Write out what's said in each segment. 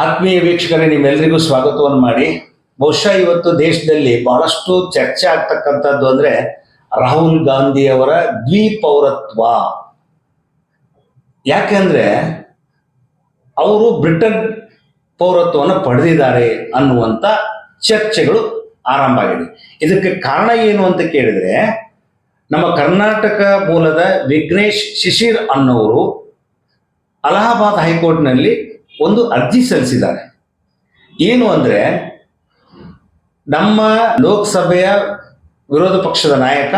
ಆತ್ಮೀಯ ವೀಕ್ಷಕರೇ ನಿಮ್ಮೆಲ್ಲರಿಗೂ ಸ್ವಾಗತವನ್ನು ಮಾಡಿ. ಬಹುಶಃ ಇವತ್ತು ದೇಶದಲ್ಲಿ ಬಹಳಷ್ಟು ಚರ್ಚೆ ಆಗ್ತಕ್ಕಂಥದ್ದು ಅಂದ್ರೆ ರಾಹುಲ್ ಗಾಂಧಿ ಅವರ ದ್ವಿಪೌರತ್ವ. ಯಾಕೆಂದ್ರೆ ಅವರು ಬ್ರಿಟನ್ ಪೌರತ್ವವನ್ನು ಪಡೆದಿದ್ದಾರೆ ಅನ್ನುವಂಥ ಚರ್ಚೆಗಳು ಆರಂಭ ಆಗಿದೆ. ಇದಕ್ಕೆ ಕಾರಣ ಏನು ಅಂತ ಕೇಳಿದ್ರೆ, ನಮ್ಮ ಕರ್ನಾಟಕ ಮೂಲದ ವಿಘ್ನೇಶ್ ಶಿಶಿರ್ ಅನ್ನೋರು ಅಲಹಾಬಾದ್ ಹೈಕೋರ್ಟ್ನಲ್ಲಿ ಒಂದು ಅರ್ಜಿ ಸಲ್ಲಿಸಿದ್ದಾರೆ. ಏನು ಅಂದ್ರೆ, ನಮ್ಮ ಲೋಕಸಭೆಯ ವಿರೋಧ ಪಕ್ಷದ ನಾಯಕ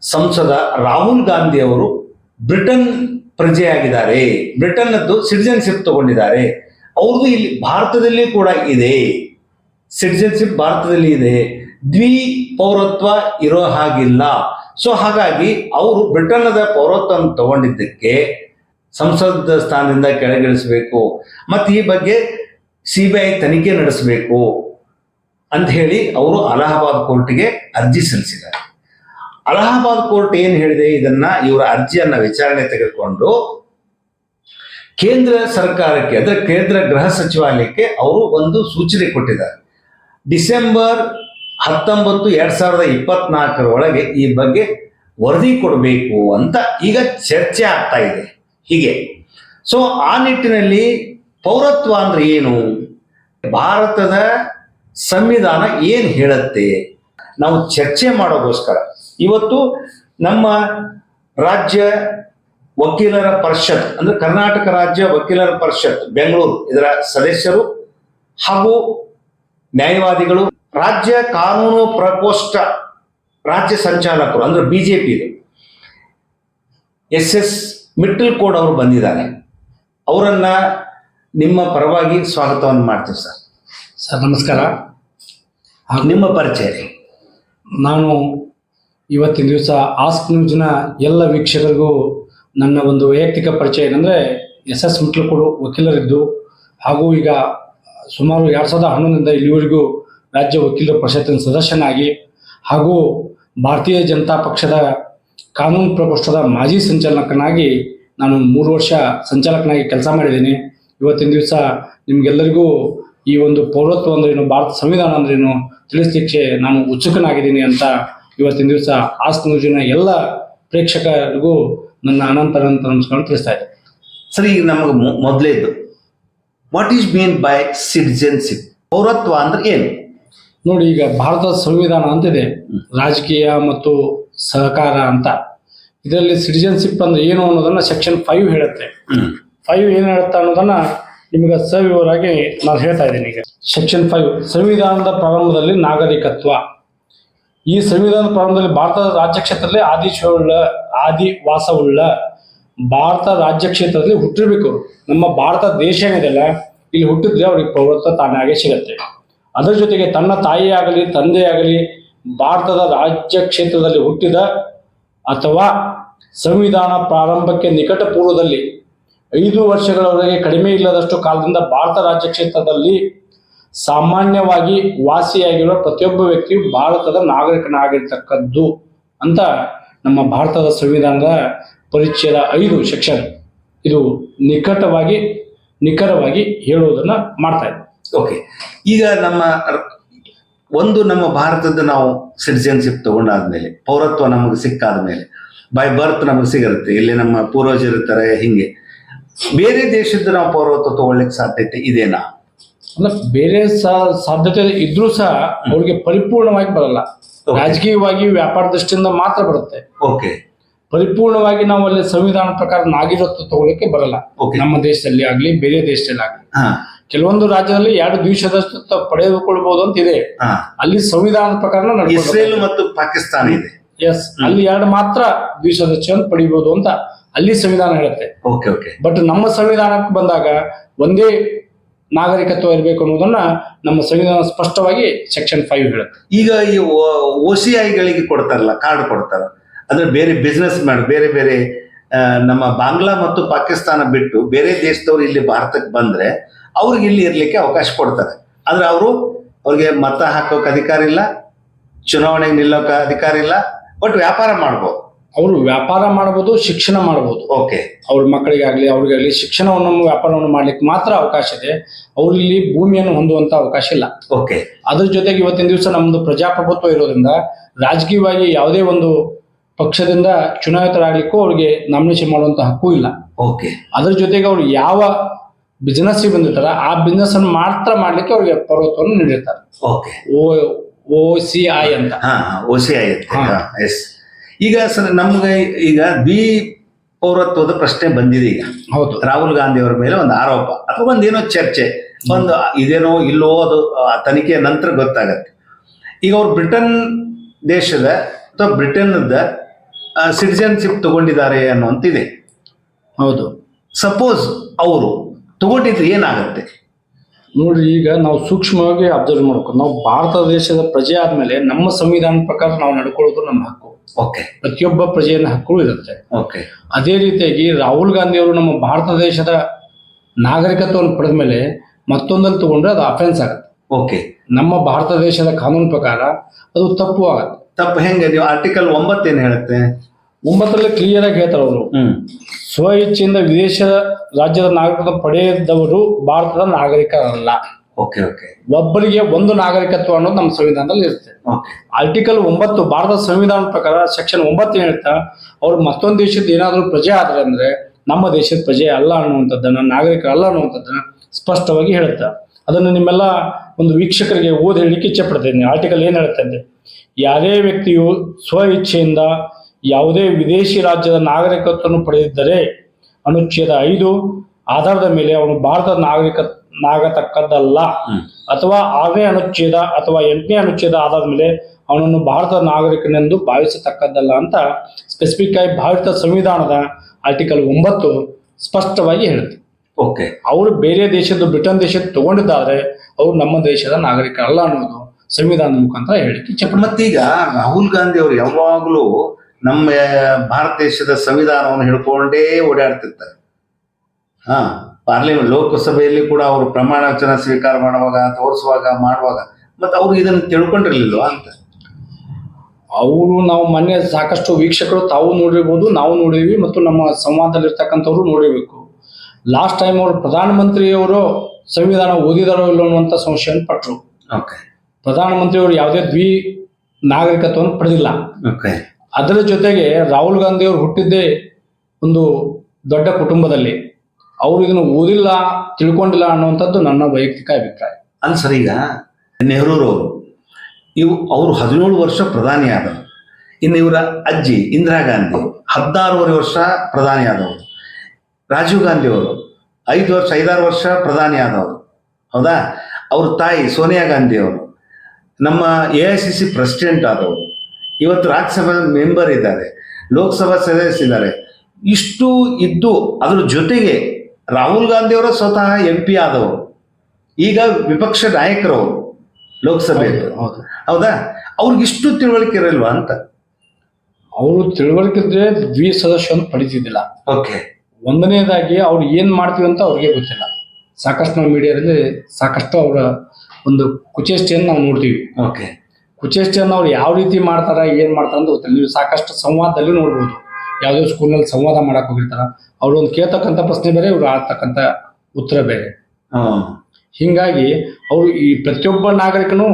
ಸಂಸದ ರಾಹುಲ್ ಗಾಂಧಿ ಅವರು ಬ್ರಿಟನ್ ಪ್ರಜೆಯಾಗಿದ್ದಾರೆ. ಬ್ರಿಟನ್ನದ್ದು ಸಿಟಿಜನ್ಶಿಪ್ ತಗೊಂಡಿದ್ದಾರೆ. ಅವ್ರದ್ದು ಇಲ್ಲಿ ಭಾರತದಲ್ಲಿ ಕೂಡ ಇದೆ. ಸಿಟಿಜನ್ಶಿಪ್ ಭಾರತದಲ್ಲಿ ಇದೆ. ದ್ವಿ ಪೌರತ್ವ ಇರೋ ಹಾಗಿಲ್ಲ. ಸೊ ಹಾಗಾಗಿ ಅವರು ಬ್ರಿಟನ್ನದ ಪೌರತ್ವವನ್ನು ತಗೊಂಡಿದ್ದಕ್ಕೆ ಸಂಸದ ಸ್ಥಾನದಿಂದ ಕೆಳಗಿಳಿಸಬೇಕು. ಮತ್ತು ಈ ಬಗ್ಗೆ ಸಿ ಬಿ ಐ ತನಿಖೆ ನಡೆಸಬೇಕು ಅಂತ ಹೇಳಿ ಅವರು ಅಲಹಾಬಾದ್ ಕೋರ್ಟ್ಗೆ ಅರ್ಜಿ ಸಲ್ಲಿಸಿದ್ದಾರೆ. ಅಲಹಾಬಾದ್ ಕೋರ್ಟ್ ಏನು ಹೇಳಿದೆ? ಇದನ್ನ ಇವರ ಅರ್ಜಿಯನ್ನ ವಿಚಾರಣೆ ತೆಗೆದುಕೊಂಡು ಕೇಂದ್ರ ಸರ್ಕಾರಕ್ಕೆ, ಅಂದ್ರೆ ಕೇಂದ್ರ ಗೃಹ ಸಚಿವಾಲಯಕ್ಕೆ ಅವರು ಒಂದು ಸೂಚನೆ ಕೊಟ್ಟಿದ್ದಾರೆ. ಡಿಸೆಂಬರ್ ಹತ್ತೊಂಬತ್ತು ಎರಡ್ ಸಾವಿರದ ಇಪ್ಪತ್ನಾಲ್ಕರ ಒಳಗೆ ಈ ಬಗ್ಗೆ ವರದಿ ಕೊಡಬೇಕು ಅಂತ ಈಗ ಚರ್ಚೆ ಆಗ್ತಾ ಇದೆ. ಹೀಗೆ. ಸೊ ಆ ನಿಟ್ಟಿನಲ್ಲಿ ಪೌರತ್ವ ಅಂದ್ರೆ ಏನು? ಭಾರತದ ಸಂವಿಧಾನ ಏನು ಹೇಳುತ್ತೆ? ನಾವು ಚರ್ಚೆ ಮಾಡೋಗೋಸ್ಕರ. ಇವತ್ತು ನಮ್ಮ ರಾಜ್ಯ ವಕೀಲರ ಪರಿಷತ್, ಅಂದ್ರೆ ಕರ್ನಾಟಕ ರಾಜ್ಯ ವಕೀಲರ ಪರಿಷತ್, ಬೆಂಗಳೂರು, ಇದರ ಸದಸ್ಯರು ಹಾಗೂ ನ್ಯಾಯವಾದಿಗಳು, ರಾಜ್ಯ ಕಾನೂನು ಪ್ರಕೋಷ್ಠ ರಾಜ್ಯ ಸಂಚಾಲಕರು, ಅಂದ್ರೆ ಬಿಜೆಪಿ ಎಸ್ ಎಸ್ ಮಿಟ್ಟಲ್ ಕೋಡ್ ಅವರು ಬಂದಿದ್ದಾರೆ. ಅವರನ್ನ ನಿಮ್ಮ ಪರವಾಗಿ ಸ್ವಾಗತವನ್ನು ಮಾಡ್ತೀವಿ ಸರ್. ಸರ್ ನಮಸ್ಕಾರ. ಹಾಗೂ ನಿಮ್ಮ ಪರಿಚಯ. ರೀ. ನಾನು ಇವತ್ತಿನ ದಿವಸ ಆಸ್ಕ್ ನ್ಯೂಸ್ನ ಎಲ್ಲ ವೀಕ್ಷಕರಿಗೂ ನನ್ನ ಒಂದು ವೈಯಕ್ತಿಕ ಪರಿಚಯ ಏನಂದರೆ ಎಸ್ ಎಸ್ ಕೋರ್ ವಕೀಲರಿದ್ದು ಹಾಗೂ ಈಗ ಸುಮಾರು ಎರಡು ಸಾವಿರದ ಹನ್ನೊಂದರಿಂದ ಇಲ್ಲಿವರೆಗೂ ರಾಜ್ಯ ವಕೀಲರ ಪರಿಷತ್ತಿನ ಸದಸ್ಯನಾಗಿ ಹಾಗೂ ಭಾರತೀಯ ಜನತಾ ಪಕ್ಷದ ಕಾನೂನು ಪ್ರಕೋಷ್ಠದ ಮಾಜಿ ಸಂಚಾಲಕನಾಗಿ ನಾನು ಮೂರು ವರ್ಷ ಸಂಚಾಲಕನಾಗಿ ಕೆಲಸ ಮಾಡಿದ್ದೀನಿ. ಇವತ್ತಿನ ದಿವಸ ನಿಮಗೆಲ್ಲರಿಗೂ ಈ ಒಂದು ಪೌರತ್ವ ಅಂದ್ರೇನು ಭಾರತ ಸಂವಿಧಾನ ಅಂದ್ರೇನು ತಿಳಿಸ್ಲಿಕ್ಕೆ ನಾನು ಉತ್ಸುಕನಾಗಿದ್ದೀನಿ ಅಂತ ಇವತ್ತಿನ ದಿವಸ ಆಸ್ತಿ ನ್ಯೂಜಿನ ಎಲ್ಲ ಪ್ರೇಕ್ಷಕರಿಗೂ ನನ್ನ ಅನಂತ ಅನಂತ ನಮಸ್ಕಾರ ತಿಳಿಸ್ತಾ ಇದ್ದೆ ಸರ್ ಈಗ ನಮಗೆ ಮೊದಲೇದು. What is mean by citizenship ಪೌರತ್ವ ಅಂದ್ರೆ ಏನು? ನೋಡಿ ಈಗ ಭಾರತದ ಸಂವಿಧಾನ ಅಂತಿದೆ. ರಾಜಕೀಯ ಮತ್ತು ಸಹಕಾರ ಅಂತ. ಇದರಲ್ಲಿ ಸಿಟಿಜನ್ಶಿಪ್ ಅಂದ್ರೆ ಏನು ಅನ್ನೋದನ್ನ ಸೆಕ್ಷನ್ ಫೈವ್ ಹೇಳುತ್ತೆ. ಫೈವ್ ಏನು ಹೇಳುತ್ತೆ ಅನ್ನೋದನ್ನ ನಿಮಗೆ ಸವಿವರಾಗಿ ನಾನು ಹೇಳ್ತಾ ಇದ್ದೀನಿ ಈಗ. ಸೆಕ್ಷನ್ ಫೈವ್ ಸಂವಿಧಾನದ ಪ್ರಾರಂಭದಲ್ಲಿ ನಾಗರಿಕತ್ವ. ಈ ಸಂವಿಧಾನದ ಪ್ರಾರಂಭದಲ್ಲಿ ಭಾರತದ ರಾಜ್ಯ ಕ್ಷೇತ್ರದಲ್ಲಿ ಆದಿಶವುಳ್ಳ ಆದಿವಾಸವುಳ್ಳ ಭಾರತ ರಾಜ್ಯ ಕ್ಷೇತ್ರದಲ್ಲಿ ಹುಟ್ಟಿರ್ಬೇಕು. ನಮ್ಮ ಭಾರತ ದೇಶ ಏನಿದೆಲ್ಲ ಇಲ್ಲಿ ಹುಟ್ಟಿದ್ರೆ ಅವ್ರಿಗೆ ಪೌರತ್ವ ತಾನಾಗೆ ಸಿಗತ್ತೆ. ಅದರ ಜೊತೆಗೆ ತನ್ನ ತಾಯಿ ಆಗಲಿ ತಂದೆ ತಂದೆಯಾಗಲಿ ಭಾರತದ ರಾಜ್ಯ ಕ್ಷೇತ್ರದಲ್ಲಿ ಹುಟ್ಟಿದ ಅಥವಾ ಸಂವಿಧಾನ ಪ್ರಾರಂಭಕ್ಕೆ ನಿಕಟ ಪೂರ್ವದಲ್ಲಿ ಐದು ವರ್ಷಗಳವರೆಗೆ ಕಡಿಮೆ ಇಲ್ಲದಷ್ಟು ಕಾಲದಿಂದ ಭಾರತ ರಾಜ್ಯ ಕ್ಷೇತ್ರದಲ್ಲಿ ಸಾಮಾನ್ಯವಾಗಿ ವಾಸಿಯಾಗಿರುವ ಪ್ರತಿಯೊಬ್ಬ ವ್ಯಕ್ತಿಯು ಭಾರತದ ನಾಗರಿಕನಾಗಿರ್ತಕ್ಕದ್ದು ಅಂತ ನಮ್ಮ ಭಾರತದ ಸಂವಿಧಾನದ ಪರಿಚಯದ ಐದು ಸೆಕ್ಷನ್ ಇದು ನಿಕಟವಾಗಿ, ನಿಖರವಾಗಿ ಹೇಳುವುದನ್ನ ಮಾಡ್ತಾ ಇದೆ ಓಕೆ. ಈಗ ನಮ್ಮ ಒಂದು ನಮ್ಮ ಭಾರತದ ನಾವು ಸಿಟಿಸನ್ಶಿಪ್ ತಗೊಂಡಾದ್ಮೇಲೆ, ಪೌರತ್ವ ನಮಗೆ ಸಿಕ್ಕಾದ್ಮೇಲೆ ಬೈ ಬರ್ತ್ ನಮಗೆ ಸಿಗುತ್ತೆ. ಇಲ್ಲಿ ನಮ್ಮ ಪೂರ್ವಜರು ಇರ್ತಾರೆ ಹಿಂಗೆ. ಬೇರೆ ದೇಶದ ನಾವು ಪೌರತ್ವ ತಗೊಳ್ಳಿಕ್ಕೆ ಸಾಧ್ಯತೆ ಇದೇನಾ? ಅಂದ್ರೆ ಬೇರೆ ಸಾಧ್ಯತೆ ಇದ್ರೂ ಸಹ ಅವ್ರಿಗೆ ಪರಿಪೂರ್ಣವಾಗಿ ಬರಲ್ಲ. ರಾಜಕೀಯವಾಗಿ ವ್ಯಾಪಾರ ದೃಷ್ಟಿಯಿಂದ ಮಾತ್ರ ಬರುತ್ತೆ. ಓಕೆ ಪರಿಪೂರ್ಣವಾಗಿ ನಾವು ಅಲ್ಲಿ ಸಂವಿಧಾನ ಪ್ರಕಾರ ನಾಗರಿಕತ್ವ ತಗೊಳ್ಳಿಕ್ಕೆ ಬರಲ್ಲ. ನಮ್ಮ ದೇಶದಲ್ಲಿ ಆಗ್ಲಿ ಬೇರೆ ದೇಶದಲ್ಲಿ ಆಗ್ಲಿ. ಕೆಲವೊಂದು ರಾಜ್ಯದಲ್ಲಿ ಎರಡು ದ್ವಿಶದಷ್ಟು ಪಡೆದುಕೊಳ್ಬಹುದು ಅಂತ ಇದೆ ಅಲ್ಲಿ ಸಂವಿಧಾನದ ಪ್ರಕಾರ ಇಸ್ರೇಲ್ ಮತ್ತು ಪಾಕಿಸ್ತಾನ ಇದೆ. ಎಸ್ ಅಲ್ಲಿ ಎರಡು ಮಾತ್ರ ದ್ವಿಸದಸ್ಯ ಅಂತ ಪಡಿಬಹುದು ಅಂತ ಅಲ್ಲಿ ಸಂವಿಧಾನ ಹೇಳುತ್ತೆ. ಓಕೆ ಓಕೆ ಬಟ್ ನಮ್ಮ ಸಂವಿಧಾನಕ್ಕೆ ಬಂದಾಗ ಒಂದೇ ನಾಗರಿಕತ್ವ ಇರಬೇಕು ಅನ್ನೋದನ್ನ ನಮ್ಮ ಸಂವಿಧಾನ ಸ್ಪಷ್ಟವಾಗಿ ಸೆಕ್ಷನ್ ಫೈವ್ ಹೇಳುತ್ತೆ. ಈಗ ಈ ಓ ಸಿ ಐಗಳಿಗೆ ಕೊಡ್ತಾರಲ್ಲ ಕಾರ್ಡ್ ಕೊಡ್ತಾರ. ಅಂದ್ರೆ ಬೇರೆ ಬಿಸ್ನೆಸ್ ಮಾಡಿ ಬೇರೆ ಬೇರೆ ನಮ್ಮ ಬಾಂಗ್ಲಾ ಮತ್ತು ಪಾಕಿಸ್ತಾನ ಬಿಟ್ಟು ಬೇರೆ ದೇಶದವ್ರು ಇಲ್ಲಿ ಭಾರತಕ್ಕೆ ಬಂದ್ರೆ ಅವ್ರಿಗೆ ಇಲ್ಲಿ ಇರ್ಲಿಕ್ಕೆ ಅವಕಾಶ ಕೊಡ್ತಾರೆ. ಆದ್ರೆ ಅವರು ಅವ್ರಿಗೆ ಮತ ಹಾಕೋಕೆ ಅಧಿಕಾರ ಇಲ್ಲ ಚುನಾವಣೆಗೆ ನಿಲ್ಲೋಕೆ ಅಧಿಕಾರ ಇಲ್ಲ ಬಟ್ ವ್ಯಾಪಾರ ಮಾಡ್ಬೋದು. ಅವರು ವ್ಯಾಪಾರ ಮಾಡ್ಬೋದು ಶಿಕ್ಷಣ ಮಾಡ್ಬೋದು. ಓಕೆ ಅವ್ರ ಮಕ್ಕಳಿಗಾಗಲಿ ಅವ್ರಿಗಾಗಲಿ ಶಿಕ್ಷಣವನ್ನು ವ್ಯಾಪಾರವನ್ನು ಮಾಡ್ಲಿಕ್ಕೆ ಮಾತ್ರ ಅವಕಾಶ ಇದೆ. ಅವ್ರಲ್ಲಿ ಭೂಮಿಯನ್ನು ಹೊಂದುವಂತ ಅವಕಾಶ ಇಲ್ಲ. ಓಕೆ ಅದ್ರ ಜೊತೆಗೆ ಇವತ್ತಿನ ದಿವಸ ನಮ್ದು ಪ್ರಜಾಪ್ರಭುತ್ವ ಇರೋದ್ರಿಂದ ರಾಜಕೀಯವಾಗಿ ಯಾವುದೇ ಒಂದು ಪಕ್ಷದಿಂದ ಚುನಾಯಿತರಾಗ್ಲಿಕ್ಕೂ ಅವ್ರಿಗೆ ನಾಮಿನೇಷನ್ ಮಾಡುವಂತ ಹಕ್ಕು ಇಲ್ಲ. ಓಕೆ ಅದ್ರ ಜೊತೆಗೆ ಅವ್ರು ಯಾವ ಬಿಸ್ನೆಸ್ ಬಂದಿರ್ತಾರ ಆ ಬಿಸ್ನೆಸ್ ಅನ್ನು ಮಾತ್ರ ಮಾಡ್ಲಿಕ್ಕೆ ಅವ್ರಿಗೆ ಪರ್ವತವನ್ನು ನೀಡಿರ್ತಾರೆ. ಓಕೆ ಓ ಸಿ ಐ ಅಂತ. ಹಾ ಓ ಸಿ ಐ. ಎಸ್. ಈಗ ಸರ್ ನಮ್ಗೆ ಈಗ ಬಿ ಪೌರತ್ವದ ಪ್ರಶ್ನೆ ಬಂದಿದೆ ಈಗ. ಹೌದು. ರಾಹುಲ್ ಗಾಂಧಿ ಅವರ ಮೇಲೆ ಒಂದು ಆರೋಪ ಅಥವಾ ಒಂದೇನೋ ಚರ್ಚೆ. ಒಂದು ಇದೇನೋ ಇಲ್ಲೋ ಅದು ತನಿಖೆಯ ನಂತರ ಗೊತ್ತಾಗತ್ತೆ. ಈಗ ಅವ್ರು ಬ್ರಿಟನ್ ದೇಶದ ಅಥವಾ ಬ್ರಿಟನ್ದ ಸಿಟಿಜನ್ಶಿಪ್ ತಗೊಂಡಿದ್ದಾರೆ ಅನ್ನುವಂತಿದೆ. ಹೌದು. ಸಪೋಸ್ ಅವರು ತಗೊಂಡಿದ್ರೆ ಏನಾಗತ್ತೆ? ನೋಡ್ರಿ ಈಗ ನಾವು ಸೂಕ್ಷ್ಮವಾಗಿ ಅಬ್ಸರ್ವ್ ಮಾಡ್ಬೇಕು ನಾವು ಭಾರತ ದೇಶದ ಪ್ರಜೆ ಆದ್ಮೇಲೆ ನಮ್ಮ ಸಂವಿಧಾನ ಪ್ರಕಾರ ನಾವು ನಡ್ಕೊಳ್ಳೋದು ನಮ್ಮ ಹಕ್ಕು. ಓಕೆ. ಪ್ರತಿಯೊಬ್ಬ ಪ್ರಜೆಯ ಹಕ್ಕುಗಳು ಇರುತ್ತೆ. ಓಕೆ. ಅದೇ ರೀತಿಯಾಗಿ ರಾಹುಲ್ ಗಾಂಧಿ ಅವರು ನಮ್ಮ ಭಾರತ ದೇಶದ ನಾಗರಿಕತ್ವವನ್ನು ಪಡೆದ ಮೇಲೆ ಮತ್ತೊಂದಲ್ಲಿ ತಗೊಂಡ್ರೆ ಅದು ಅಫೆನ್ಸ್ ಆಗುತ್ತೆ. ಓಕೆ. ನಮ್ಮ ಭಾರತ ದೇಶದ ಕಾನೂನು ಪ್ರಕಾರ ಅದು ತಪ್ಪು ಆಗುತ್ತೆ. ತಪ್ಪು ಹೆಂಗೆ? ನೀವು ಆರ್ಟಿಕಲ್ ಒಂಬತ್ತೇನು ಹೇಳುತ್ತೆ? ಒಂಬತ್ತರಲ್ಲಿ ಕ್ಲಿಯರ್ ಆಗಿ ಹೇಳ್ತಾರೆ ಅವರು. ಸ್ವ ಇಚ್ಛೆಯಿಂದ ವಿದೇಶದ ರಾಜ್ಯದ ನಾಗರಿಕತ್ವ ಪಡೆಯದವರು ಭಾರತದ ನಾಗರಿಕರಲ್ಲ. ಓಕೆ ಓಕೆ ಒಬ್ಬರಿಗೆ ಒಂದು ನಾಗರಿಕತ್ವ ಅನ್ನೋದು ನಮ್ಮ ಸಂವಿಧಾನದಲ್ಲಿ ಇರುತ್ತೆ. ಆರ್ಟಿಕಲ್ ಒಂಬತ್ತು ಭಾರತದ ಸಂವಿಧಾನ ಪ್ರಕಾರ ಸೆಕ್ಷನ್ ಒಂಬತ್ತು ಏನ್ ಹೇಳ್ತಾ ಅವ್ರು ಮತ್ತೊಂದು ದೇಶದ ಏನಾದರೂ ಪ್ರಜೆ ಆದ್ರೆ ಅಂದ್ರೆ ನಮ್ಮ ದೇಶದ ಪ್ರಜೆ ಅಲ್ಲ ಅನ್ನುವಂಥದ್ದನ್ನ ನಾಗರಿಕ ಅಲ್ಲ ಅನ್ನುವಂಥದ್ದನ್ನ ಸ್ಪಷ್ಟವಾಗಿ ಹೇಳುತ್ತೆ ಅದನ್ನು ನಿಮ್ಮೆಲ್ಲ ಒಂದು ವೀಕ್ಷಕರಿಗೆ ಓದಿ ಹೇಳಲಿಕ್ಕೆ ಇಚ್ಛೆ ಪಡ್ತೀನಿ ಆರ್ಟಿಕಲ್ ಏನ್ ಹೇಳುತ್ತೆ ಅಂದ್ರೆ ಯಾರೇ ವ್ಯಕ್ತಿಯು ಸ್ವ ಇಚ್ಛೆಯಿಂದ ಯಾವುದೇ ವಿದೇಶಿ ರಾಜ್ಯದ ನಾಗರಿಕತ್ವವನ್ನು ಪಡೆದಿದ್ದರೆ ಅನುಚ್ಛೇದ ಐದು ಆಧಾರದ ಮೇಲೆ ಅವನು ಭಾರತದ ನಾಗರಿಕ ನಾಗತಕ್ಕದ್ದಲ್ಲ. ಅಥವಾ ಆರನೇ ಅನುಚ್ಛೇದ ಅಥವಾ ಎಂಟನೇ ಅನುಚ್ಛೇದ ಆಧಾರದ ಮೇಲೆ ಅವನನ್ನು ಭಾರತದ ನಾಗರಿಕನೆಂದು ಭಾವಿಸತಕ್ಕದ್ದಲ್ಲ ಅಂತ ಸ್ಪೆಸಿಫಿಕ್ ಆಗಿ ಭಾರತ ಸಂವಿಧಾನದ ಆರ್ಟಿಕಲ್ ಒಂಬತ್ತು ಸ್ಪಷ್ಟವಾಗಿ ಹೇಳುತ್ತೆ. ಓಕೆ. ಅವರು ಬೇರೆ ದೇಶದ್ದು ಬ್ರಿಟನ್ ದೇಶದ ತಗೊಂಡಿದ್ದಾರೆ ಅವರು ನಮ್ಮ ದೇಶದ ನಾಗರಿಕರಲ್ಲ ಅನ್ನೋದು ಸಂವಿಧಾನದ ಮುಖಾಂತರ ಹೇಳಿಕೆ ಇಚ್ಛೆ ಈಗ ಮತ್ತೀಗ ರಾಹುಲ್ ಗಾಂಧಿ ಅವರು ಯಾವಾಗಲೂ ನಮ್ಮ ಭಾರತ ದೇಶದ ಸಂವಿಧಾನವನ್ನು ಹಿಡ್ಕೊಂಡೇ ಓಡಾಡ್ತಿರ್ತಾರೆ ಹಾ ಪಾರ್ಲಿಮೆಂಟ್ ಲೋಕಸಭೆಯಲ್ಲಿ ಕೂಡ ಅವರು ಪ್ರಮಾಣ ವಚನ ಸ್ವೀಕಾರ ಮಾಡುವಾಗ ತೋರಿಸುವಾಗ ಮಾಡುವಾಗ ಮತ್ತೆ ಅವ್ರು ಇದನ್ನು ತಿಳ್ಕೊಂಡಿರ್ಲಿಲ್ವಾ ಅಂತ? ಅವರು ನಾವು ಮೊನ್ನೆ ಸಾಕಷ್ಟು ವೀಕ್ಷಕರು ತಾವು ನೋಡಿರ್ಬೋದು ನಾವು ನೋಡಿದ್ವಿ ಮತ್ತು ನಮ್ಮ ಸಂವಾದದಲ್ಲಿರ್ತಕ್ಕಂಥವ್ರು ನೋಡಿರ್ಬೇಕು. ಲಾಸ್ಟ್ ಟೈಮ್ ಅವರು ಪ್ರಧಾನಮಂತ್ರಿಯವರು ಸಂವಿಧಾನ ಓದಿದಾರೋ ಇಲ್ಲೋ ಅನ್ನುವಂಥ ಸಂಶಯವನ್ನು ಪಟ್ಟರು ಪ್ರಧಾನಮಂತ್ರಿಯವರು ಯಾವುದೇ ದ್ವಿ ನಾಗರಿಕತ್ವವನ್ನು ಪಡೆದಿಲ್ಲ. ಅದರ ಜೊತೆಗೆ ರಾಹುಲ್ ಗಾಂಧಿ ಅವರು ಹುಟ್ಟಿದ್ದೇ ಒಂದು ದೊಡ್ಡ ಕುಟುಂಬದಲ್ಲಿ. ಅವರು ಇದನ್ನು ಓದಿಲ್ಲ, ತಿಳ್ಕೊಂಡಿಲ್ಲ ಅನ್ನುವಂಥದ್ದು ನನ್ನ ವೈಯಕ್ತಿಕ ಅಭಿಪ್ರಾಯ. ಅಲ್ಲ ಸರ್, ಈಗ ನೆಹರೂರವರು ಇವು ಅವರು ಹದಿನೇಳು ವರ್ಷ ಪ್ರಧಾನಿ ಇನ್ನು ಇವರ ಅಜ್ಜಿ ಇಂದಿರಾ ಗಾಂಧಿ ಹದಿನಾರೂವರೆ ವರ್ಷ ಪ್ರಧಾನಿ ಆದವರು. ರಾಜೀವ್ ಗಾಂಧಿ ಅವರು ಐದು ವರ್ಷ, ಐದಾರು ವರ್ಷ ಪ್ರಧಾನಿ ಆದವರು. ಹೌದಾ? ಅವ್ರ ತಾಯಿ ಸೋನಿಯಾ ಗಾಂಧಿ ಅವರು, ನಮ್ಮ A I C C president ಆದವರು. ಇವತ್ತು ರಾಜ್ಯಸಭಾ ಮೆಂಬರ್ ಇದ್ದಾರೆ ಲೋಕಸಭಾ ಸದಸ್ಯ ಇದ್ದಾರೆ. ಇಷ್ಟು ಇದ್ದು ಅದ್ರ ಜೊತೆಗೆ ರಾಹುಲ್ ಗಾಂಧಿ ಅವರ ಸ್ವತಃ ಎಂ ಪಿ ಆದವರು ಈಗ ವಿಪಕ್ಷ ನಾಯಕರವರು ಲೋಕಸಭೆಯಲ್ಲಿ. ಹೌದು ಹೌದಾ. ಅವ್ರಿಗಿಷ್ಟು ತಿಳುವಳಿಕೆ ಇರಲ್ವಾ ಅಂತ? ಅವರು ತಿಳುವಳಿಕೆ ಇದ್ರೆ ದ್ವಿ ಸದಸ್ಯವನ್ನು ಪಡಿತಿದ್ದಿಲ್ಲ. ಓಕೆ. ಒಂದನೇದಾಗಿ ಅವ್ರು ಏನ್ ಮಾಡ್ತೀವಿ ಅಂತ ಅವ್ರಿಗೆ ಗೊತ್ತಿಲ್ಲ. ಸಾಕಷ್ಟು ನಾವು ಮೀಡಿಯಾದಲ್ಲಿ ಸಾಕಷ್ಟು ಅವರ ಒಂದು ಕುಚೇಷ್ಟೆಯನ್ನು ನಾವು ನೋಡ್ತೀವಿ. ಓಕೆ. ಕುಚೇಷ್ಟೆಯನ್ನು ಅವ್ರು ಯಾವ ರೀತಿ ಮಾಡ್ತಾರೆ ಏನು ಮಾಡ್ತಾರೆ ಅಂತ ಗೊತ್ತಿಲ್ಲ. ನೀವು ಸಾಕಷ್ಟು ಸಂವಾದದಲ್ಲಿ ನೋಡ್ಬೋದು. ಯಾವುದೋ ಸ್ಕೂಲ್ನಲ್ಲಿ ಸಂವಾದ ಮಾಡಕ್ ಹೋಗಿರ್ತಾರ. ಅವ್ರು ಒಂದು ಕೇಳ್ತಕ್ಕಂಥ ಪ್ರಶ್ನೆ ಬೇರೆ ಇವ್ರು ಆಡ್ತಕ್ಕಂಥ ಉತ್ತರ ಬೇರೆ. ಹಿಂಗಾಗಿ ಅವರು ಈ ಪ್ರತಿಯೊಬ್ಬ ನಾಗರಿಕನು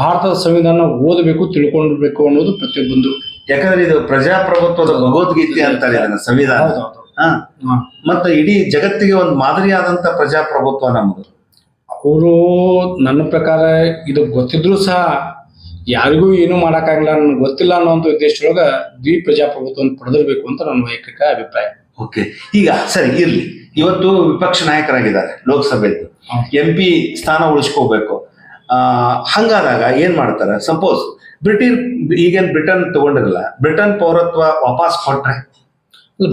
ಭಾರತದ ಸಂವಿಧಾನ ಓದಬೇಕು ತಿಳ್ಕೊಂಡಿರ್ಬೇಕು ಅನ್ನೋದು ಪ್ರತಿಯೊಬ್ಬಂದು. ಯಾಕಂದ್ರೆ ಇದು ಪ್ರಜಾಪ್ರಭುತ್ವದ ಭಗವದ್ಗೀತೆ ಅಂತಾರೆ ಇದನ್ನ ಸಂವಿಧಾನ. ಮತ್ತೆ ಇಡೀ ಜಗತ್ತಿಗೆ ಒಂದು ಮಾದರಿಯಾದಂತ ಪ್ರಜಾಪ್ರಭುತ್ವ ನಮ್ಮದು ಅವರು ನನ್ನ ಪ್ರಕಾರ ಇದು ಗೊತ್ತಿದ್ರು ಸಹ ಯಾರಿಗೂ ಏನು ಮಾಡೋಕ್ಕಾಗಲ್ಲ ನನಗೆ ಗೊತ್ತಿಲ್ಲ ಅನ್ನೋಂಥ ಉದ್ದೇಶದೊಳಗ ದ್ವಿ ಪ್ರಜಾಪ್ರಭುತ್ವವನ್ನು ಪಡೆದಿರಬೇಕು ಅಂತ ನನ್ನ ವೈಯಕ್ತಿಕ ಅಭಿಪ್ರಾಯ. ಓಕೆ. ಈಗ ಸರಿ ಇರ್ಲಿ. ಇವತ್ತು ವಿಪಕ್ಷ ನಾಯಕರಾಗಿದ್ದಾರೆ ಲೋಕಸಭೆ. ಎಂ ಪಿ ಸ್ಥಾನ ಉಳಿಸ್ಕೋಬೇಕು. ಆ ಹಂಗಾದಾಗ ಏನ್ ಮಾಡ್ತಾರೆ? ಸಪೋಸ್ ಬ್ರಿಟಿನ್ ಈಗೇನ್ ಬ್ರಿಟನ್ ತಗೊಂಡಿರಲ್ಲ ಬ್ರಿಟನ್ ಪೌರತ್ವ ವಾಪಸ್ ಕೊಟ್ರೆ?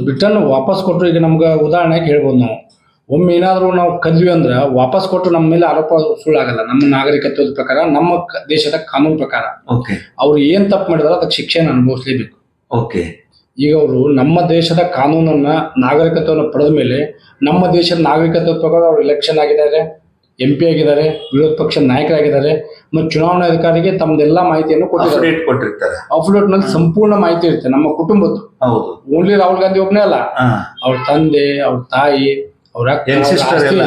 ಬ್ರಿಟನ್ ವಾಪಸ್ ಕೊಟ್ಟರು ಈಗ ನಮ್ಗೆ ಉದಾಹರಣೆಗೆ ಹೇಳ್ಬೋದು ನಾವು. ಒಮ್ಮೆ ಏನಾದರೂ ನಾವು ಕದ್ವಿ ಅಂದ್ರೆ ವಾಪಸ್ ಕೊಟ್ಟು ನಮ್ಮ ಮೇಲೆ ಆರೋಪ ಸುಳ್ಳಾಗಲ್ಲ. ನಮ್ಮ ನಾಗರಿಕತ್ವದ ಪ್ರಕಾರ ನಮ್ಮ ದೇಶದ ಕಾನೂನು ಪ್ರಕಾರ. ಅವ್ರು ಏನ್ ತಪ್ಪು ಮಾಡಿದಾರ ಅದಕ್ಕೆ ಶಿಕ್ಷೆಯನ್ನು ಅನುಭವಿಸ್ಲೇಬೇಕು. ಓಕೆ. ಈಗ ಅವರು ನಮ್ಮ ದೇಶದ ಕಾನೂನನ್ನ ನಾಗರಿಕತ್ವವನ್ನು ಪಡೆದ ಮೇಲೆ ನಮ್ಮ ದೇಶದ ನಾಗರಿಕತ್ವ ಪ್ರಕಾರ ಅವ್ರು ಎಲೆಕ್ಷನ್ ಆಗಿದ್ದಾರೆ ಎಂ ಪಿ ಆಗಿದ್ದಾರೆ ವಿರೋಧ ಪಕ್ಷದ ನಾಯಕರಾಗಿದ್ದಾರೆ ಮತ್ತು ಚುನಾವಣಾ ಅಧಿಕಾರಿಗೆ ತಮ್ಮದೆಲ್ಲ ಮಾಹಿತಿಯನ್ನು ಕೊಟ್ಟಿರ್ತಾರೆ. ಅಫಿಡೇಟ್ನಲ್ಲಿ ಸಂಪೂರ್ಣ ಮಾಹಿತಿ ಇರುತ್ತೆ ನಮ್ಮ ಕುಟುಂಬದ್ದು. ಹೌದು. ಓನ್ಲಿ ರಾಹುಲ್ ಗಾಂಧಿ ಒಬ್ಬನೇ ಅಲ್ಲ. ಅವ್ರ ತಂದೆ ಅವ್ರ ತಾಯಿ ಅವ್ರ ಸಿಸ್ಟರ್ ಎಲ್ಲ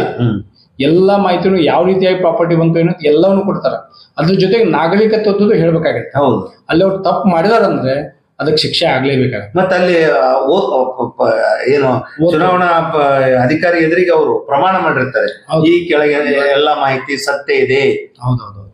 ಎಲ್ಲ ಮಾಹಿತಿನೂ ಯಾವ ರೀತಿಯಾಗಿ ಪ್ರಾಪರ್ಟಿ ಬಂತು ಏನೋ ಎಲ್ಲವನ್ನು ಕೊಡ್ತಾರ. ಅದ್ರ ಜೊತೆಗೆ ನಾಗರಿಕತ್ವದ್ದು ಹೇಳ್ಬೇಕಾಗತ್ತೆ. ಹೌದು. ಅಲ್ಲಿ ಅವ್ರು ತಪ್ಪು ಮಾಡಿದಾರಂದ್ರೆ ಅದಕ್ಕೆ ಶಿಕ್ಷೆ ಆಗ್ಲೇಬೇಕಾಗುತ್ತೆ. ಮತ್ತೆ ಅಲ್ಲಿ ಏನು ಚುನಾವಣಾ ಅಧಿಕಾರಿ ಎದುರಿಗೆ ಅವರು ಪ್ರಮಾಣ ಮಾಡಿರ್ತಾರೆ. ಈ ಕೆಳಗೆ ಎಲ್ಲ ಮಾಹಿತಿ ಸತ್ಯ ಇದೆ. ಹೌದೌದು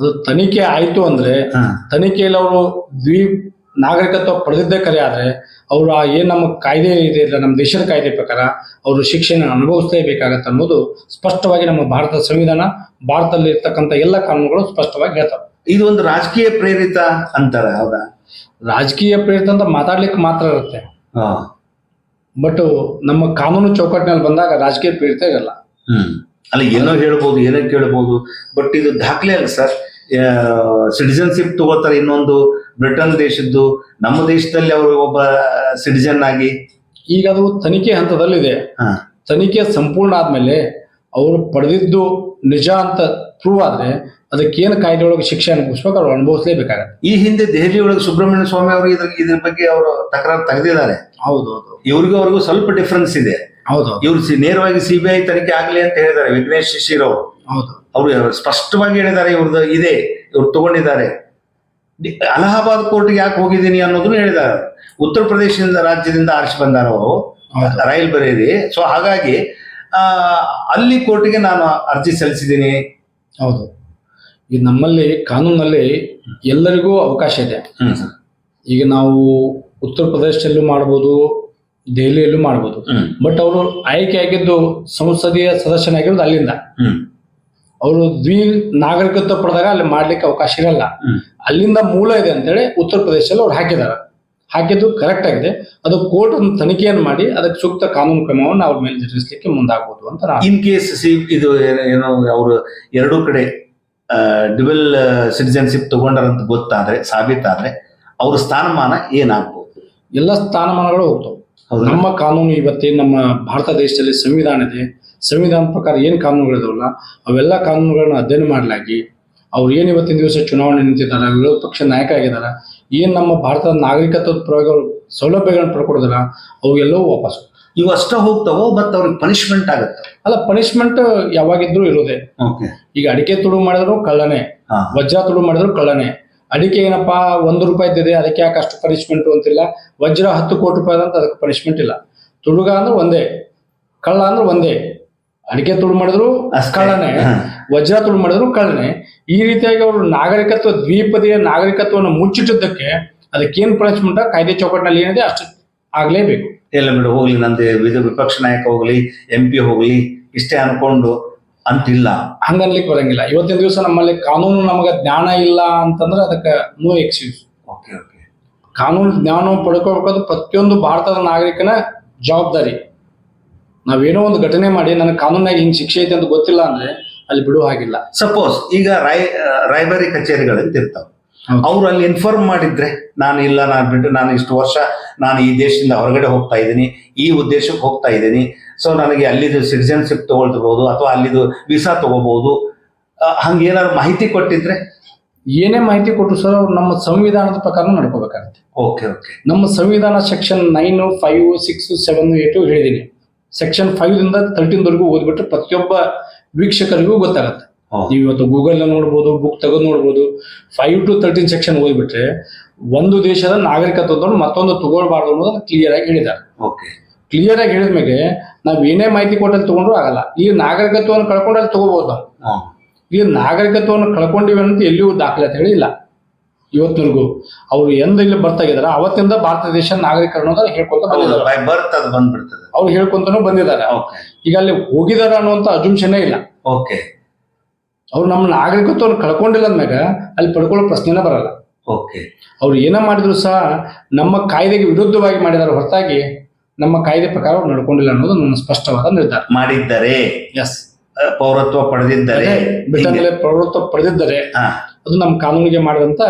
ಅದು ತನಿಖೆ ಆಯ್ತು ಅಂದ್ರೆ. ತನಿಖೆಯಲ್ಲಿ ಅವರು ದ್ವಿ ನಾಗರಿಕತ್ವ ಪಡೆದಿದ್ದೇ ಕರೆ ಆದ್ರೆ ಅವರು ಆ ಏನ್ ನಮ್ಮ ಕಾಯ್ದೆ ಇದೆ ಇಲ್ಲ ನಮ್ಮ ದೇಶದ ಕಾಯ್ದೆ ಪ್ರಕಾರ ಅವರು ಶಿಕ್ಷೆಯನ್ನು ಅನುಭವಿಸಲೇಬೇಕಾಗತ್ತೆ ಅನ್ನೋದು ಸ್ಪಷ್ಟವಾಗಿ ನಮ್ಮ ಭಾರತದ ಸಂವಿಧಾನ ಭಾರತದಲ್ಲಿ ಇರ್ತಕ್ಕಂಥ ಎಲ್ಲ ಕಾನೂನುಗಳು ಸ್ಪಷ್ಟವಾಗಿ ಹೇಳ್ತವೆ. ಇದು ಒಂದು ರಾಜಕೀಯ ಪ್ರೇರಿತ ಅಂತಾರೆ ಹೌದಾ? ರಾಜಕೀಯ ಪ್ರೇರಿತ ಅಂತ ಮಾತಾಡ್ಲಿಕ್ಕೆ ಮಾತ್ರ ಇರುತ್ತೆ. ಬಟ್ ನಮ್ಮ ಕಾನೂನು ಚೌಕಟ್ಟಿನಲ್ಲಿ ಬಂದಾಗ ರಾಜಕೀಯ ಪ್ರೇರಿತ ಇರಲ್ಲ. ಅಲ್ಲಿ ಏನೋ ಹೇಳ್ಬೋದು ಏನೋ ಕೇಳ್ಬೋದು ಬಟ್ ಇದು ದಾಖಲೆ ಅಲ್ಲ ಸರ್. ಸಿಟಿಜನ್ಶಿಪ್ ತಗೋತಾರೆ ಇನ್ನೊಂದು ಬ್ರಿಟನ್ ದೇಶದ್ದು ನಮ್ಮ ದೇಶದಲ್ಲಿ ಅವರು ಒಬ್ಬ ಸಿಟಿಜನ್ ಆಗಿ. ಈಗ ಅದು ತನಿಖೆ ಹಂತದಲ್ಲಿದೆ. ಹಾ. ತನಿಖೆ ಸಂಪೂರ್ಣ ಆದ್ಮೇಲೆ ಅವರು ಪಡೆದಿದ್ದು ನಿಜ ಅಂತ ಪ್ರೂವ್ ಆದ್ರೆ ಅದಕ್ಕೇನು ಕಾಯ್ದೆ ಒಳಗೆ ಶಿಕ್ಷೆ ಅನುಭವಿಸ್ಬೇಕು ಅವ್ರು ಅನುಭವಿಸಲೇಬೇಕಾಗತ್ತೆ. ಈ ಹಿಂದೆ ದೆಹಲಿ ಒಳಗೆ ಸುಬ್ರಹ್ಮಣ್ಯ ಸ್ವಾಮಿ ಅವರು ಇದ್ರ ಇದ್ರ ಬಗ್ಗೆ ಅವರು ತಕರಾರು ತೆಗೆದಿದ್ದಾರೆ. ಹೌದು ಹೌದು ಇವ್ರಿಗೂ ಅವ್ರಿಗೂ ಸ್ವಲ್ಪ ಡಿಫ್ರೆನ್ಸ್ ಇದೆ. ಹೌದು ಇವ್ರು ಸಿ- ನೇರವಾಗಿ ಸಿಬಿಐ ತನಿಖೆ ಆಗಲಿ ಅಂತ ಹೇಳಿದ್ದಾರೆ ವಿಘ್ನೇಶ್ ಶಿಶಿರ್ ಅವರು. ಹೌದು. ಅವರು ಸ್ಪಷ್ಟವಾಗಿ ಹೇಳಿದ್ದಾರೆ ಇವ್ರದ್ದು ಇದೆ ಇವ್ರು ತಗೊಂಡಿದ್ದಾರೆ. ಅಲಹಾಬಾದ್ ಕೋರ್ಟ್ಗೆ ಯಾಕೆ ಹೋಗಿದ್ದೀನಿ ಅನ್ನೋದನ್ನು ಹೇಳಿದ್ದಾರೆ. ಉತ್ತರ ಪ್ರದೇಶದಿಂದ ರಾಜ್ಯದಿಂದ ಆರಿಸಿ ಬಂದಾರ ಅವರು. ರೈಲ್ ಬರೇರಿ. ಸೊ ಹಾಗಾಗಿ ಅಲ್ಲಿ ಕೋರ್ಟ್ಗೆ ನಾನು ಅರ್ಜಿ ಸಲ್ಲಿಸಿದ್ದೀನಿ. ಹೌದು. ಈ ನಮ್ಮಲ್ಲಿ ಕಾನೂನಲ್ಲಿ ಎಲ್ಲರಿಗೂ ಅವಕಾಶ ಇದೆ. ಈಗ ನಾವು ಉತ್ತರ ಪ್ರದೇಶದಲ್ಲೂ ಮಾಡ್ಬೋದು ದೆಹಲಿಯಲ್ಲೂ ಮಾಡ್ಬೋದು. ಬಟ್ ಅವರು ಆಯ್ಕೆ ಆಗಿದ್ದು ಸಂಸದೀಯ ಸದಸ್ಯನಾಗಿರೋದು ಅಲ್ಲಿಂದ. ಅವರು ದ್ವಿ ನಾಗರಿಕತ್ವ ಪಡೆದಾಗ ಅಲ್ಲಿ ಮಾಡ್ಲಿಕ್ಕೆ ಅವಕಾಶ ಇರಲ್ಲ. ಅಲ್ಲಿಂದ ಮೂಲ ಇದೆ ಅಂತೇಳಿ ಉತ್ತರ ಪ್ರದೇಶದಲ್ಲಿ ಅವ್ರು ಹಾಕಿದ್ದಾರೆ. ಹಾಕಿದ್ದು ಕರೆಕ್ಟ್ ಆಗಿದೆ. ಅದು ಕೋರ್ಟ್ ಒಂದು ತನಿಖೆಯನ್ನು ಮಾಡಿ ಅದಕ್ಕೆ ಸೂಕ್ತ ಕಾನೂನು ಕ್ರಮವನ್ನು ಅವ್ರ ಮೇಲೆ ಜರುಗಿಸಲಿಕ್ಕೆ ಮುಂದಾಗಬಹುದು ಅಂತ ಇನ್ ಕೇಸ್ ಇದು ಏನ- ಅವರು ಎರಡು ಕಡೆ ಡ್ಯುವೆಲ್ ಸಿಟಿಜನ್ಶಿಪ್ ತಗೊಂಡರಂತ ಗೊತ್ತಾದ್ರೆ ಸಾಬೀತಾದ್ರೆ ಅವ್ರ ಸ್ಥಾನಮಾನ ಏನಾಗ್ಬೋದು? ಎಲ್ಲ ಸ್ಥಾನಮಾನಗಳು ಹೋಗ್ತವೆ? ನಮ್ಮ ಕಾನೂನು ಇವತ್ತೇನು ನಮ್ಮ ಭಾರತ ದೇಶದಲ್ಲಿ ಸಂವಿಧಾನ ಇದೆ. ಸಂವಿಧಾನ ಪ್ರಕಾರ ಏನು ಕಾನೂನುಗಳಿದಾವಲ್ಲ ಅವೆಲ್ಲ ಕಾನೂನುಗಳನ್ನ ಅಧ್ಯಯನ ಮಾಡಲಾಗಿ ಅವ್ರು ಏನು ಇವತ್ತಿನ ದಿವಸ ಚುನಾವಣೆ ನಿಂತಿದ್ದಾರೆ ವಿರೋಧ ಪಕ್ಷ ನಾಯಕ ಆಗಿದ್ದಾರೆ ಏನು ನಮ್ಮ ಭಾರತದ ನಾಗರಿಕತ್ವದ ಪ್ರಯೋಗ ಸೌಲಭ್ಯಗಳನ್ನ ಪಡ್ಕೊಡಿದಾರ ಅವೆಲ್ಲವೂ ವಾಪಸ್ ಇವು ಅಷ್ಟ ಹೋಗ್ತಾವೋ ಬಟ್ ಅವ್ರಿಗೆ ಪನಿಷ್ಮೆಂಟ್ ಆಗುತ್ತೆ? ಅಲ್ಲ ಪನಿಷ್ಮೆಂಟ್ ಯಾವಾಗಿದ್ರೂ ಇರೋದೇ ಈಗ ಅಡಿಕೆ ತುಳು ಮಾಡಿದ್ರು ಕಳ್ಳನೆ. ವಜ್ರ ತುಳು ಮಾಡಿದ್ರು ಕಳ್ಳನೆ. ಅಡಿಕೆ ಏನಪ್ಪಾ ಒಂದು ರೂಪಾಯಿದಿದೆ ಅದಕ್ಕೆ ಯಾಕೆ ಅಷ್ಟು ಪನಿಷ್ಮೆಂಟ್ ಅಂತಿಲ್ಲ? ವಜ್ರ ಹತ್ತು ಕೋಟಿ ರೂಪಾಯಿ ಅಂತ ಅದಕ್ಕೆ ಪನಿಷ್ಮೆಂಟ್ ಇಲ್ಲ. ತುಡುಗ ಅಂದ್ರೆ ಒಂದೇ ಕಳ್ಳ ಅಂದ್ರೆ ಒಂದೇ. ಅಡಿಕೆ ತುಳು ಮಾಡಿದ್ರು. ಕಳ್ಳನೆ ವಜ್ರ ತುಳು ಮಾಡಿದ್ರು ಕಳ್ಳನೆ. ಈ ರೀತಿಯಾಗಿ ಅವರು ನಾಗರಿಕತ್ವ ದ್ವಿಪದಿಯ ನಾಗರಿಕತ್ವವನ್ನು ಮುಚ್ಚಿಟ್ಟಿದ್ದಕ್ಕೆ ಅದಕ್ಕೇನು ಪನಿಷ್ಮೆಂಟ್ ಕಾಯ್ದೆ ಚೌಕಟ್ಟಿನಲ್ಲಿ ಏನಿದೆ ಅಷ್ಟು ಆಗ್ಲೇಬೇಕು. ಎಲ್ಲ ಬಿಡು ಹೋಗ್ಲಿ ನಂದು ವಿಧ ವಿಪಕ್ಷ ನಾಯಕ ಹೋಗ್ಲಿ ಎಂ ಪಿ ಹೋಗ್ಲಿ ಇಷ್ಟೇ ಅನ್ಕೊಂಡು ಅಂತಿಲ್ಲ. ಹಂಗನ್ಲಿಕ್ಕೆ ಬರಂಗಿಲ್ಲ. ಇವತ್ತಿನ ದಿವಸ ನಮ್ಮಲ್ಲಿ ಕಾನೂನು ನಮಗೆ ಜ್ಞಾನ ಇಲ್ಲ ಅಂತಂದ್ರೆ ಅದಕ್ಕೆ ನೋ ಎಕ್ಸ್ಕ್ಯೂಸ್ ಓಕೆ ಓಕೆ ಕಾನೂನು ಜ್ಞಾನ ಪಡ್ಕೋಬೇಕಾದ್ರೆ ಪ್ರತಿಯೊಂದು ಭಾರತದ ನಾಗರಿಕನ ಜವಾಬ್ದಾರಿ. ನಾವೇನೋ ಒಂದು ಘಟನೆ ಮಾಡಿ ನನಗೆ ಕಾನೂನಾಗಿ ಹಿಂಗ್ ಶಿಕ್ಷೆ ಐತೆ ಅಂತ ಗೊತ್ತಿಲ್ಲ ಅಂದ್ರೆ ಅಲ್ಲಿ ಬಿಡುವ ಹಾಗಿಲ್ಲ. ಸಪೋಸ್ ಈಗ ರಾಯ್ ರಾಯಬಾರಿ ಕಚೇರಿಗಳಂತ ಇರ್ತಾವ. ಹೌದು. ಅವ್ರು ಅಲ್ಲಿ ಇನ್ಫಾರ್ಮ್ ಮಾಡಿದ್ರೆ ನಾನು ಇಲ್ಲ ನಾನು ಬಿಟ್ಟು ನಾನು ಇಷ್ಟು ವರ್ಷ ನಾನು ಈ ದೇಶದಿಂದ ಹೊರಗಡೆ ಹೋಗ್ತಾ ಇದ್ದೀನಿ ಈ ಉದ್ದೇಶಕ್ಕೆ ಹೋಗ್ತಾ ಇದ್ದೀನಿ. ಸೊ ನನಗೆ ಅಲ್ಲಿದು ಸಿಟಿಸನ್ಶಿಪ್ ತಗೊಳ್ತಿರ್ಬೋದು ಅಥವಾ ಅಲ್ಲಿದು ವೀಸಾ ತಗೋಬಹುದು ಹಂಗೇನಾದ್ರು ಮಾಹಿತಿ ಕೊಟ್ಟಿದ್ರೆ? ಏನೇ ಮಾಹಿತಿ ಕೊಟ್ಟರು ಸರ್ ಅವ್ರು ನಮ್ಮ ಸಂವಿಧಾನದ ಪ್ರಕಾರ ನಡ್ಕೋಬೇಕಾಗುತ್ತೆ. ಓಕೆ ಓಕೆ ನಮ್ಮ ಸಂವಿಧಾನ section nine five six seven eight ಹೇಳಿದ್ದೀನಿ ಸೆಕ್ಷನ್ ಫೈವ್ ದಿಂದ ತರ್ಟೀನ್ ವರೆಗೂ ಓದ್ಬಿಟ್ರೆ ಪ್ರತಿಯೊಬ್ಬ ವೀಕ್ಷಕರಿಗೂ ಗೊತ್ತಾಗುತ್ತೆ. ನೀವು ಇವತ್ತು ಗೂಗಲ್ ನೋಡ್ಬೋದು ಬುಕ್ ತೆಗೆದು ನೋಡ್ಬೋದು ಫೈವ್ ಟು ತರ್ಟೀನ್ ಸೆಕ್ಷನ್ ಓದ್ಬಿಟ್ರೆ ಒಂದು ದೇಶದ ನಾಗರಿಕತ್ವದನ್ನು ಮತ್ತೊಂದು ತಗೊಳ್ಬಾರ್ದು ಅನ್ನೋದನ್ನ ಕ್ಲಿಯರ್ ಆಗಿ ಹೇಳಿದ್ದಾರೆ. ಓಕೆ. ಕ್ಲಿಯರ್ ಆಗಿ ಹೇಳಿದ್ಮೇಲೆ ನಾವ್ ಏನೇ ಮಾಹಿತಿ ಕೊಟ್ಟಲ್ಲಿ ತಗೊಂಡ್ರು ಆಗಲ್ಲ. ಈ ನಾಗರಿಕತ್ವವನ್ನು ಕಳ್ಕೊಂಡು ಅಲ್ಲಿ ತಗೋಬಹುದು ನಾವು ಈ ನಾಗರಿಕತ್ವವನ್ನು ಕಳ್ಕೊಂಡಿವೆ ಅಂತ ಎಲ್ಲಿಯೂ ದಾಖಲಾತಿ ಹೇಳಿಲ್ಲ ಇವತ್ತಿನವರೆಗೂ ಅವ್ರು ಎಂದ ಇಲ್ಲಿ ಬರ್ತಾಗಿದಾರ ಇದಾರೆ ಅವತ್ತಿಂದ ಭಾರತ ದೇಶ ನಾಗರಿಕ ಅನ್ನೋದನ್ನ ಹೇಳ್ಕೊಂತ ಬಂದಿದ್ದಾರೆ. ಅವ್ರು ಹೇಳ್ಕೊಂತಾನು ಬಂದಿದ್ದಾರೆ. ಈಗ ಅಲ್ಲಿ ಹೋಗಿದಾರ ಅನ್ನುವಂತ ಅಜುಂಶನೇ ಇಲ್ಲ. ಓಕೆ. ಅವ್ರು ನಮ್ಮ ನಾಗರಿಕತ್ವವನ್ನು ಕಳ್ಕೊಂಡಿಲ್ಲ ಅಂದ್ಮ್ಯಾಗ ಅಲ್ಲಿ ಪಡ್ಕೊಳ್ಳೋ ಪ್ರಶ್ನೆನೇ ಬರಲ್ಲ. ಓಕೆ. ಅವ್ರು ಏನ ಮಾಡಿದ್ರು ಸಹ ನಮ್ಮ ಕಾಯ್ದೆಗೆ ವಿರುದ್ಧವಾಗಿ ಮಾಡಿದಾರೆ ಹೊರತಾಗಿ ನಮ್ಮ ಕಾಯ್ದೆ ಪ್ರಕಾರ ಅವ್ರು ನಡ್ಕೊಂಡಿಲ್ಲ ಅನ್ನೋದು ನನ್ನ ಸ್ಪಷ್ಟವಾದ ನಿರ್ಧಾರ. ಮಾಡಿದ್ದಾರೆ. ಎಸ್ ಪೌರತ್ವ ಪಡೆದಿದ್ದಾರೆ. ಬ್ರಿಟನ್ ಪೌರತ್ವ ಪಡೆದಿದ್ದಾರೆ ಅದು ನಮ್ಮ ಕಾನೂನಿಗೆ ಮಾಡಿದಂತ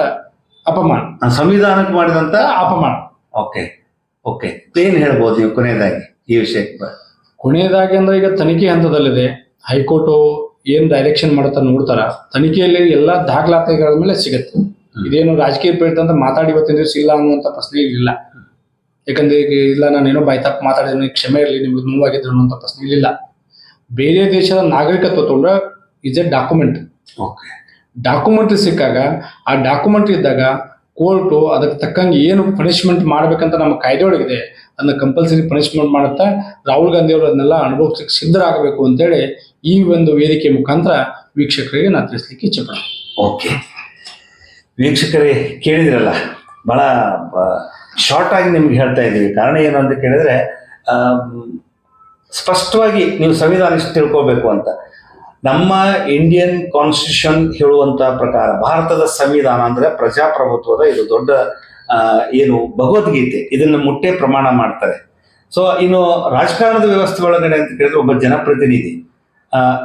ಅಪಮಾನ. ಸಂವಿಧಾನಕ್ಕೆ ಮಾಡಿದಂತ ಅಪಮಾನ. ಓಕೆ. ಓಕೆ. ಏನ್ ಹೇಳ್ಬೋದು ನೀವು ಕೊನೆಯದಾಗಿ ಈ ವಿಷಯಕ್ಕೆ? ಕೊನೆಯದಾಗಿ ಅಂದ್ರೆ ಈಗ ತನಿಖೆ ಹಂತದಲ್ಲಿದೆ. ಹೈಕೋರ್ಟು ಏನ್ ಡೈರೆಕ್ಷನ್ ಮಾಡುತ್ತಾ ನೋಡ್ತಾರ? ತನಿಖೆಯಲ್ಲಿ ಎಲ್ಲಾ ದಾಖಲಾತಿಗಳ ಮೇಲೆ ಸಿಗುತ್ತೆ. ಇದೇನು ರಾಜಕೀಯ ಪ್ರೇರಿತ ಅಂತ ಮಾತಾಡಿ ಇವತ್ತಿನ ದಿವಸ ಇಲ್ಲ ಅನ್ನುವಂತ ಪ್ರಶ್ನೆ ಇಲ್ಲ ಯಾಕಂದ್ರೆ ಈಗ ಇಲ್ಲ ನಾನೇನೋ ಬಾಯ್ತಪ್ಪ ಮಾತಾಡಿದ್ರೆ ಕ್ಷಮೆ ಇರಲಿ ನಿಮ್ಗೆ ನೋವಾಗಿದ್ರು ಅನ್ನುವಂತ ಪ್ರಶ್ನೆ ಇಲ್ಲ ಬೇರೆ ದೇಶದ ನಾಗರಿಕತ್ವ ತೊಗೊಂಡ್ರೆ is a document okay documentary ಸಿಕ್ಕಾಗ ಆ ಡಾಕ್ಯುಮೆಂಟ್ ಇದ್ದಾಗ ಕೋರ್ಟು ಅದಕ್ಕೆ ತಕ್ಕಂಗೆ ಏನು ಪನಿಷ್ಮೆಂಟ್ ಮಾಡಬೇಕಂತ ನಮ್ಮ ಕಾಯ್ದೆ ಒಳಗಿದೆ ಅದನ್ನ ಕಂಪಲ್ಸರಿ ಪನಿಷ್ಮೆಂಟ್ ಮಾಡುತ್ತಾ ರಾಹುಲ್ ಗಾಂಧಿ ಅವರು ಅದನ್ನೆಲ್ಲ ಅನುಭವಿಸ್ಲಿಕ್ಕೆ ಸಿದ್ಧರಾಗಬೇಕು ಅಂತೇಳಿ ಈ ಒಂದು ವೇದಿಕೆ ಮುಖಾಂತರ ವೀಕ್ಷಕರಿಗೆ ನಾನು ತಿಳಿಸ್ಲಿಕ್ಕೆ ಇಚ್ಛೆಪಡ್ತೀನಿ ಓಕೆ. ವೀಕ್ಷಕರೇ, ಕೇಳಿದ್ರಲ್ಲ, ಬಹಳ ಶಾರ್ಟ್ ಆಗಿ ನಿಮ್ಗೆ ಹೇಳ್ತಾ ಇದ್ದೀವಿ. ಕಾರಣ ಏನು ಅಂತ ಕೇಳಿದ್ರೆ ಸ್ಪಷ್ಟವಾಗಿ ನೀವು ಸಂವಿಧಾನ ತಿಳ್ಕೋಬೇಕು ಅಂತ. ನಮ್ಮ ಇಂಡಿಯನ್ ಕಾನ್ಸ್ಟಿಟ್ಯೂಷನ್ ಹೇಳುವಂತ ಪ್ರಕಾರ ಭಾರತದ ಸಂವಿಧಾನ ಅಂದ್ರೆ ಪ್ರಜಾಪ್ರಭುತ್ವದ ಇದು ದೊಡ್ಡ ಏನು ಭಗವದ್ಗೀತೆ. ಇದನ್ನು ಮುಟ್ಟೆ ಪ್ರಮಾಣ ಮಾಡ್ತಾರೆ. ಸೊ ಇನ್ನು ರಾಜಕಾರಣದ ವ್ಯವಸ್ಥೆ ಒಳಗಡೆ ಅಂತ ಕೇಳಿದ್ರೆ ಒಬ್ಬ ಜನಪ್ರತಿನಿಧಿ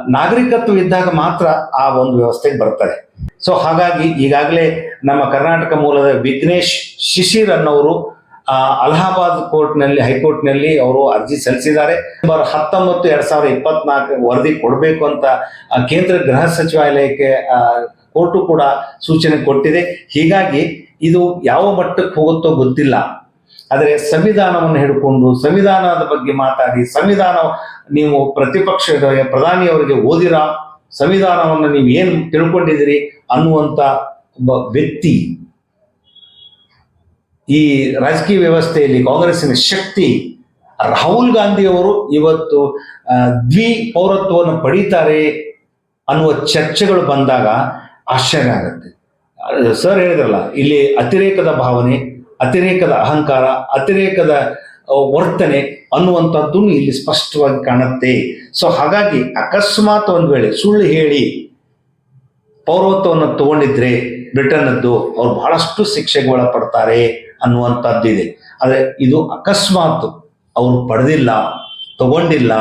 ನಾಗರಿಕತ್ವ ಇದ್ದಾಗ ಮಾತ್ರ ಆ ಒಂದು ವ್ಯವಸ್ಥೆಗೆ ಬರ್ತಾರೆ. ಸೊ ಹಾಗಾಗಿ ಈಗಾಗಲೇ ನಮ್ಮ ಕರ್ನಾಟಕ ಮೂಲದ ವಿಘ್ನೇಶ್ ಶಿಶಿರ್ ಅನ್ನೋರು ಅಲಹಾಬಾದ್ ಕೋರ್ಟ್ನಲ್ಲಿ, ಹೈಕೋರ್ಟ್ನಲ್ಲಿ ಅವರು ಅರ್ಜಿ ಸಲ್ಲಿಸಿದ್ದಾರೆ. ನಂಬರ್ ಹತ್ತೊಂಬತ್ತು, ಎರಡ್ ಸಾವಿರದ ಇಪ್ಪತ್ನಾಲ್ಕು ವರದಿ ಕೊಡಬೇಕು ಅಂತ ಕೇಂದ್ರ ಗೃಹ ಸಚಿವಾಲಯಕ್ಕೆ ಕೋರ್ಟು ಕೂಡ ಸೂಚನೆ ಕೊಟ್ಟಿದೆ. ಹೀಗಾಗಿ ಇದು ಯಾವ ಮಟ್ಟಕ್ಕೆ ಹೋಗುತ್ತೋ ಗೊತ್ತಿಲ್ಲ. ಆದರೆ ಸಂವಿಧಾನವನ್ನು ಹಿಡ್ಕೊಂಡು, ಸಂವಿಧಾನದ ಬಗ್ಗೆ ಮಾತಾಡಿ, ಸಂವಿಧಾನ ನೀವು ಪ್ರತಿಪಕ್ಷದ ಪ್ರಧಾನಿಯವರಿಗೆ ಓದಿರಾ, ಸಂವಿಧಾನವನ್ನು ನೀವು ಏನು ತಿಳ್ಕೊಂಡಿದ್ದೀರಿ ಅನ್ನುವಂಥ ಒಬ್ಬ ವ್ಯಕ್ತಿ ಈ ರಾಜಕೀಯ ವ್ಯವಸ್ಥೆಯಲ್ಲಿ ಕಾಂಗ್ರೆಸ್ಸಿನ ಶಕ್ತಿ, ರಾಹುಲ್ ಗಾಂಧಿ ಅವರು ಇವತ್ತು ದ್ವಿ ಪೌರತ್ವವನ್ನು ಪಡೀತಾರೆ ಅನ್ನುವ ಚರ್ಚೆಗಳು ಬಂದಾಗ ಆಶ್ಚರ್ಯ ಆಗುತ್ತೆ. ಸರ್ ಹೇಳಿದ್ರಲ್ಲ, ಇಲ್ಲಿ ಅತಿರೇಕದ ಭಾವನೆ, ಅತಿರೇಕದ ಅಹಂಕಾರ, ಅತಿರೇಕದ ವರ್ತನೆ ಅನ್ನುವಂಥದ್ದು ಇಲ್ಲಿ ಸ್ಪಷ್ಟವಾಗಿ ಕಾಣುತ್ತೆ. ಸೊ ಹಾಗಾಗಿ ಅಕಸ್ಮಾತ್ ಒಂದು ವೇಳೆ ಸುಳ್ಳು ಹೇಳಿ ಪೌರತ್ವವನ್ನು ತಗೊಂಡಿದ್ರೆ ಬ್ರಿಟನ್ನದ್ದು ಅವ್ರು ಬಹಳಷ್ಟು ಶಿಕ್ಷೆಗೆ ಒಳಪಡ್ತಾರೆ. ಅನ್ನುವಂಥದ್ದಿದೆ. ಆದರೆ ಇದು ಅಕಸ್ಮಾತ್ ಅವರು ಪಡೆದಿಲ್ಲ, ತಗೊಂಡಿಲ್ಲ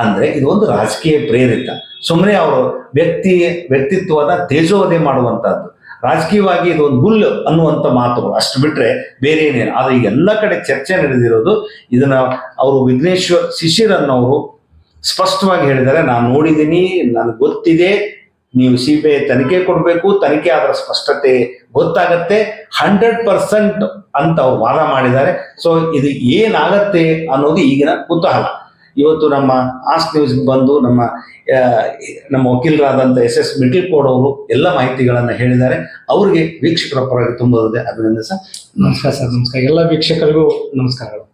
ಅಂದರೆ ಇದು ಒಂದು ರಾಜಕೀಯ ಪ್ರೇರಿತ. ಸುಮ್ಮನೆ ಅವರು ವ್ಯಕ್ತಿ, ವ್ಯಕ್ತಿತ್ವದ ತೇಜೋವಧೆ ಮಾಡುವಂಥದ್ದು. ರಾಜಕೀಯವಾಗಿ ಇದು ಒಂದು ಗುಲ್ಲು ಅನ್ನುವಂಥ ಮಾತುಗಳು. ಅಷ್ಟು ಬಿಟ್ಟರೆ ಬೇರೆ ಏನೇನು ಆದರೆ ಈಗ ಎಲ್ಲ ಕಡೆ ಚರ್ಚೆ ನಡೆದಿರೋದು ಇದನ್ನು ಅವರು ವಿಘ್ನೇಶ್ವರ್ ಶಿಶಿರ್ ಅವರು ಸ್ಪಷ್ಟವಾಗಿ ಹೇಳಿದ್ದಾರೆ. ನಾನು ನೋಡಿದ್ದೀನಿ ನನಗೆ ಗೊತ್ತಿದೆ. ನೀವು ಸಿ ಬಿ ಐ ತನಿಖೆ ಕೊಡಬೇಕು, ತನಿಖೆ ಅದರ ಸ್ಪಷ್ಟತೆ ಗೊತ್ತಾಗತ್ತೆ. ಹಂಡ್ರೆಡ್ ಪರ್ಸೆಂಟ್ ಅಂತ ವಾದ ಮಾಡಿದ್ದಾರೆ. ಸೊ ಇದು ಏನಾಗತ್ತೆ ಅನ್ನೋದು ಈಗಿನ ಕುತೂಹಲ. ಇವತ್ತು ನಮ್ಮ ಆಸ್ಟ್ ನ್ಯೂಸ್ ಬಂದು ನಮ್ಮ ನಮ್ಮ ವಕೀಲರಾದಂಥ ಎಸ್ ಎಸ್ ಮಿಟಿಲ್ಕೋಡ್ ಅವರು ಎಲ್ಲ ಮಾಹಿತಿಗಳನ್ನು ಹೇಳಿದ್ದಾರೆ. ಅವರಿಗೆ ವೀಕ್ಷಕರ ಪರವಾಗಿ ತುಂಬ ಅಭಿನಂದನೆ ಸರ್. ನಮಸ್ಕಾರ ಸರ್, ನಮಸ್ಕಾರ. ಎಲ್ಲ ವೀಕ್ಷಕರಿಗೂ ನಮಸ್ಕಾರಗಳು.